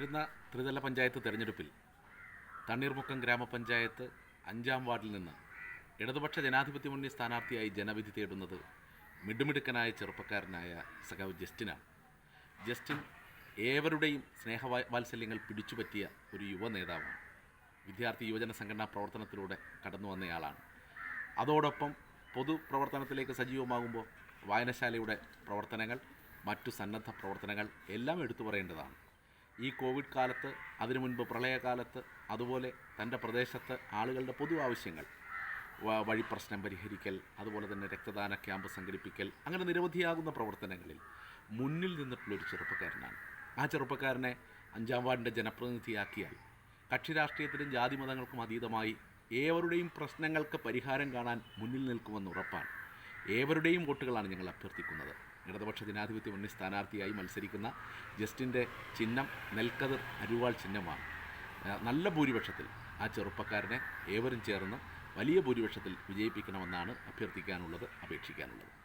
വരുന്ന ത്രിതല പഞ്ചായത്ത് തെരഞ്ഞെടുപ്പിൽ തണ്ണീർമുക്കം ഗ്രാമപഞ്ചായത്ത് അഞ്ചാം വാർഡിൽ നിന്ന് ഇടതുപക്ഷ ജനാധിപത്യ മുന്നണി സ്ഥാനാർത്ഥിയായി ജനവിധി തേടുന്നത് മിടുമിടുക്കനായ ചെറുപ്പക്കാരനായ സഖാവ് ജസ്റ്റിനാണ്. ജസ്റ്റിൻ ഏവരുടെയും സ്നേഹവാത്സല്യങ്ങൾ പിടിച്ചുപറ്റിയ ഒരു യുവ നേതാവാണ്. വിദ്യാർത്ഥി യുവജന സംഘടനാ പ്രവർത്തനത്തിലൂടെ കടന്നു വന്നയാളാണ് അതോടൊപ്പം പൊതുപ്രവർത്തനത്തിലേക്ക് സജീവമാകുമ്പോൾ വായനശാലയുടെ പ്രവർത്തനങ്ങൾ മറ്റു സന്നദ്ധ പ്രവർത്തനങ്ങൾ എല്ലാം എടുത്തു പറയേണ്ടതാണ്. ഈ കോവിഡ് കാലത്ത് അതിനു മുൻപ് പ്രളയകാലത്ത് അതുപോലെ തന്റെ പ്രദേശത്ത് ആളുകളുടെ പൊതു ആവശ്യങ്ങൾ വഴി പ്രശ്നം പരിഹരിക്കൽ അതുപോലെ തന്നെ രക്തദാന ക്യാമ്പ് സംഘടിപ്പിക്കൽ അങ്ങനെ നിരവധിയാകുന്ന പ്രവർത്തനങ്ങളിൽ മുന്നിൽ നിന്നിട്ടുള്ളൊരു ചെറുപ്പക്കാരനാണ്. ആ ചെറുപ്പക്കാരനെ അഞ്ചാം വാർഡിന്റെ ജനപ്രതിനിധിയാക്കിയാൽ കക്ഷി രാഷ്ട്രീയത്തിനും ജാതി മതങ്ങൾക്കും അതീതമായി ഏവരുടെയും പ്രശ്നങ്ങൾക്ക് പരിഹാരം കാണാൻ മുന്നിൽ നിൽക്കുമെന്ന് ഉറപ്പാണ്. ഏവരുടെയും വോട്ടുകളാണ് ഞങ്ങൾ അഭ്യർത്ഥിക്കുന്നത്. ഇടതുപക്ഷ ജനാധിപത്യ മുന്നണി സ്ഥാനാർത്ഥിയായി മത്സരിക്കുന്ന ജസ്റ്റിന്റെ ചിഹ്നം നെൽക്കതിർ അരുവാൾ ചിഹ്നമാണ്. നല്ല ഭൂരിപക്ഷത്തിൽ ആ ചെറുപ്പക്കാരനെ ഏവരും ചേർന്ന് വലിയ ഭൂരിപക്ഷത്തിൽ വിജയിപ്പിക്കണമെന്നാണ് അഭ്യർത്ഥിക്കാനുള്ളത് അപേക്ഷിക്കാനുള്ളത്.